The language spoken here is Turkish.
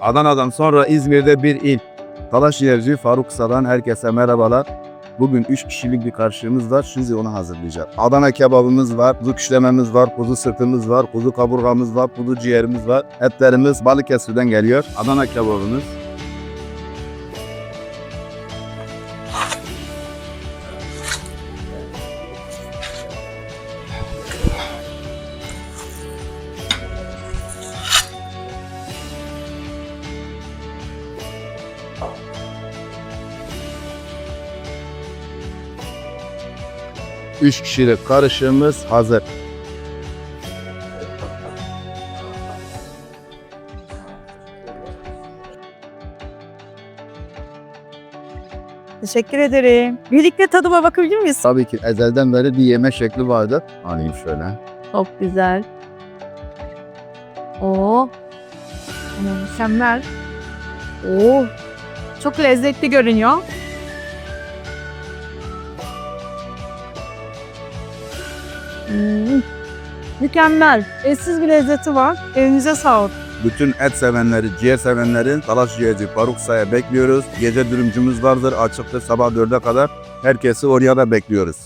Adana'dan sonra İzmir'de bir il. Talaş ciğerci Faruk Sa'dan herkese merhabalar. Bugün 3 kişilik bir karşılığımız var. Şimdi onu hazırlayacağız. Adana kebabımız var, kuzu küşlememiz var, kuzu sırtımız var, kuzu kaburgamız var, kuzu ciğerimiz var. Etlerimiz Balıkesir'den geliyor. Adana kebabımız. Üç kişilik karışımımız hazır. Teşekkür ederim. Birlikte tadıma bakabilir miyiz? Tabii ki ezelden beri bir yeme şekli vardı. Alayım şöyle. Çok güzel. Oo. Mükemmel. Oo. Çok lezzetli görünüyor. Hmm. Mükemmel. Eşsiz bir lezzeti var. Elinize sağlık. Bütün et sevenleri, ciğer sevenlerin Talaş Ciğerci Faruk Say'a bekliyoruz. Gece dürümcümüz vardır. Açıktır sabah 4'e kadar. Herkesi oraya da bekliyoruz.